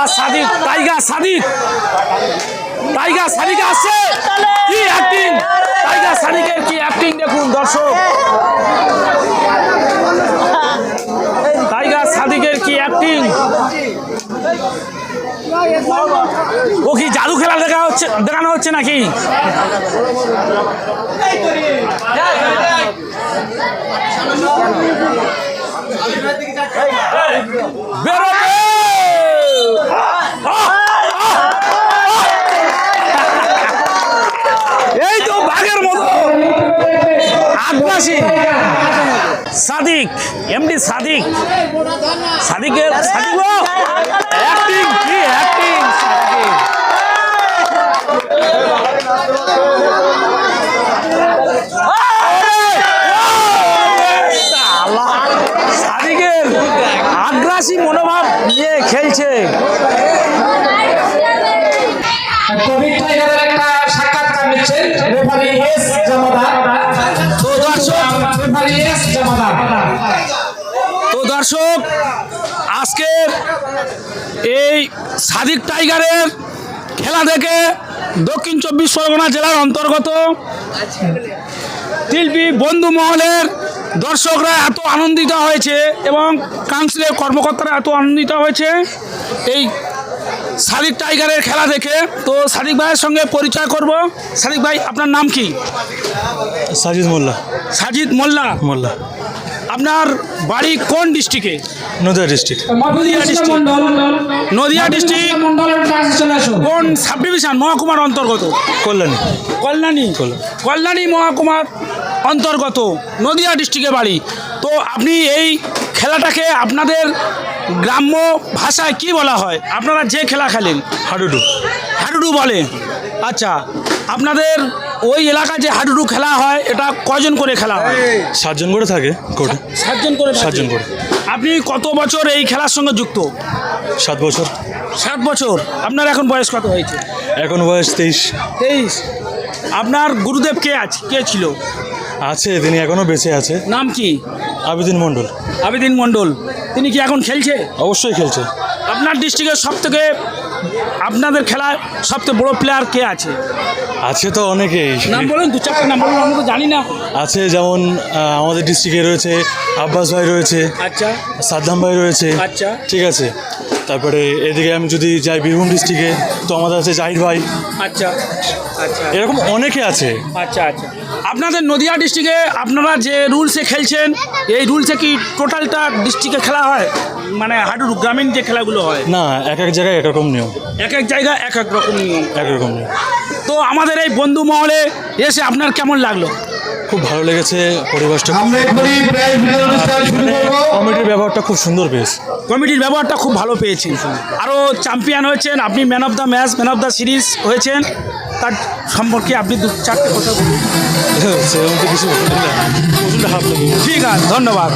আবার Sadiq tiger Sadiq. Tiger Sadiq আসছে। কি অ্যাক্টিং টাইগার সাদিকের কি অ্যাক্টিং দেখুন দর্শক। টাইগার সাদিকের কি অ্যাক্টিং ও কি জাদু খেলা দেখা হচ্ছে, দেখানো হচ্ছে নাকি? বেরোবে এই তো বাঘের মতো আগ্রাসী সাদিক এমডি সাদিক। সাদিকের সাদিক আগ্রাসী মনোভাব নিয়ে খেলছে। দর্শক আজকের এই সাদিক টাইগারের খেলা দেখে দক্ষিণ চব্বিশ পরগনা জেলার অন্তর্গত তিলপি বন্ধু মহলের দর্শকরা এত আনন্দিত হয়েছে এবং কাউন্সিলের কর্মকর্তারা এত আনন্দিত হয়েছে এই সাদিক টাইগারের খেলা দেখে। তো সাদিক ভাইয়ের সঙ্গে পরিচয় করব। সাদিক ভাই আপনার নাম কি? সাজিদ মোল্লা। সাজিদ মোল্লা। মোল্লা। আপনার বাড়ি কোন ডিস্ট্রিক্টে Nadia district. Nadia district। Mondal Nadia district আসুন। কোন সাব ডিভিশন মহকুমার অন্তর্গত? কল্যাণী। কল্যাণী। কল্যাণী। কল্যাণী মহকুমার অন্তর্গত নদিয়া ডিস্ট্রিক্টে বাড়ি। তো আপনি এই খেলাটাকে আপনাদের গ্রাম্য ভাষায় কি বলা হয়? আপনারা যে খেলা খেলেন? হাডুডু। হাডুডু বলে। আচ্ছা আপনাদের ওই এলাকায় যে হাডুডু খেলা হয় এটা কজন করে খেলা হয়? সাতজন করে থাকে কোর্টে। সাতজন করে সাতজন করে। আপনি কত বছর এই খেলার সঙ্গে যুক্ত? সাত বছর। সাত বছর। আপনার এখন বয়স কত হয়েছে? এখন বয়স তেইশ। তেইশ। আপনার গুরুদেব কে আছে কে ছিল? আছে তিনি এখনও বেঁচে আছে। নাম কি? আবিদিন মণ্ডল। আবেদিন মণ্ডল। তিনি কি এখন খেলছে? অবশ্যই খেলছে। আপনার ডিস্ট্রিক্টের সব থেকে আপনাদের খেলায় সবথেকে বড় প্লেয়ার কে আছে? আছে তো অনেকেই নাম বলুন দু চারটা নাম বলুন আমি তো জানি না। আছে যেমন আমাদের ডিস্ট্রিক্টে রয়েছে আব্বাস ভাই রয়েছে। আচ্ছা। সাদ্দাম ভাই রয়েছে। আচ্ছা। ঠিক আছে। তারপরে এদিকে আমি যদি যাই বীরভূম ডিস্ট্রিক্টে তো আমাদের আছে জাহির ভাই। আচ্ছা। আচ্ছা। এরকম অনেকে আছে। আচ্ছা আচ্ছা। আপনাদের নদিয়া ডিস্ট্রিক্টে আপনারা যে রুলসে খেলছেন এই রুলসে কি টোটালটা ডিস্ট্রিক্টে খেলা হয়? মানে হাডুর গ্রামীণ যে খেলাগুলো হয়? না এক এক জায়গায় একরকম নিয়ম। এক এক জায়গায় এক এক রকম নিয়ম। এক রকম নিয়ম। তো আমাদের এই বন্ধু মহলে এসে আপনার কেমন লাগল? খুব ভালো লেগেছে পরিবেশটা। কমিটির ব্যবহারটা খুব সুন্দর পেয়েছে। কমিটির ব্যবহারটা খুব ভালো পেয়েছেন আরও চ্যাম্পিয়ন হয়েছেন। আপনি man of the match man of the series হয়েছেন। তার সম্পর্কে আপনি দু চারটে কথা বলুন। সেরকম তো কিছু ঠিক আছে ধন্যবাদ।